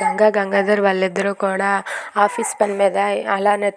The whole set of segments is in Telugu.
గంగా గంగాధర్ వాళ్ళిద్దరూ కూడా ఆఫీస్ పని మీద అలానే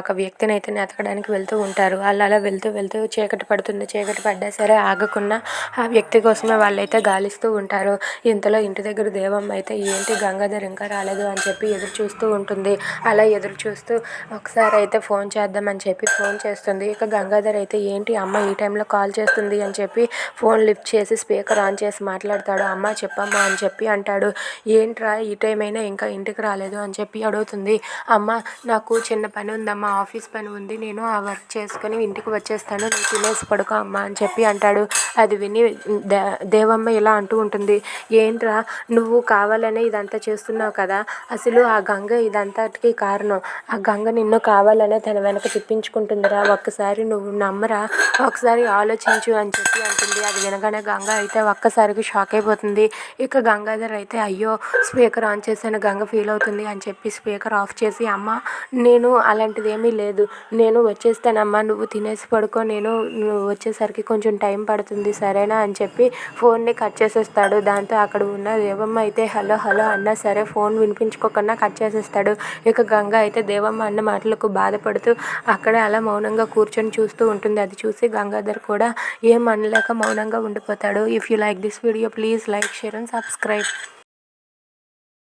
ఒక వ్యక్తిని అయితే వెతకడానికి వెళ్తూ ఉంటారు. వాళ్ళు అలా వెళ్తూ వెళ్తూ చీకటి పడుతుంది. చీకటి పడ్డా సరే ఆగకుండా ఆ వ్యక్తి కోసమే వాళ్ళైతే గాలిస్తూ ఉంటారు. ఇంతలో ఇంటి దగ్గర దేవమ్మ అయితే ఏంటి గంగాధర్ ఇంకా రాలేదు అని చెప్పి ఎదురు చూస్తూ ఉంటుంది. అలా ఎదురు చూస్తూ ఒకసారి అయితే ఫోన్ చేద్దామని చెప్పి ఫోన్ చేస్తుంది. ఇక గంగాధర్ అయితే ఏంటి అమ్మ ఈ టైంలో కాల్ చేస్తుంది అని చెప్పి ఫోన్ లిఫ్ట్ చేసి స్పీకర్ ఆన్ చేసి మాట్లాడతాడు. అమ్మ చెప్పమ్మా అని చెప్పి అంటాడు. ఏంట్రా ఈ టైం ఏమైనా ఇంకా ఇంటికి రాలేదు అని చెప్పి అడుగుతుంది. అమ్మ నాకు చిన్న పని ఉందమ్మా ఆఫీస్ పని ఉంది నేను ఆ వర్క్ చేసుకొని ఇంటికి వచ్చేస్తాను నువ్వు తినేసి పడుకో అమ్మ అని చెప్పి అంటాడు. అది విని దే దేవమ్మ ఇలా అంటూ ఉంటుంది. ఏంట్రా నువ్వు కావాలనే ఇదంతా చేస్తున్నావు కదా? అసలు ఆ గంగ ఇదంతటికి కారణం. ఆ గంగ నిన్ను కావాలనే తన వెనక తిప్పించుకుంటుందిరా. ఒక్కసారి నువ్వు నమ్మరా? ఒకసారి ఆలోచించు అని చెప్పి అంటుంది. అది వినగానే గంగ అయితే ఒక్కసారికి షాక్ అయిపోతుంది. ఇక గంగాధర్ అయితే అయ్యో స్పీకర్ ఆన్ చేశాను గంగ ఫీల్ అవుతుంది అని చెప్పి స్పీకర్ ఆఫ్ చేసి అమ్మ నేను అలాంటిది ఏమీ లేదు. నేను వచ్చేస్తానమ్మా. నువ్వు తినేసి పడుకో. నేను నువ్వు వచ్చేసరికి కొంచెం టైం పడుతుంది సరేనా? అని చెప్పి ఫోన్ని కట్ చేసేస్తాడు. దాంతో అక్కడ ఉన్న దేవమ్మ అయితే హలో హలో అన్నా సరే ఫోన్ వినిపించుకోకుండా కట్ చేసేస్తాడు. ఇక గంగ అయితే దేవమ్మ అన్న మాటలకు బాధపడుతూ అక్కడే అలా మౌనంగా కూర్చొని చూస్తూ ఉంటుంది. అది చూసి గంగాధర్ కూడా ఏం అనలేక మౌనంగా ఉండిపోతాడు. If you like this video please like share and subscribe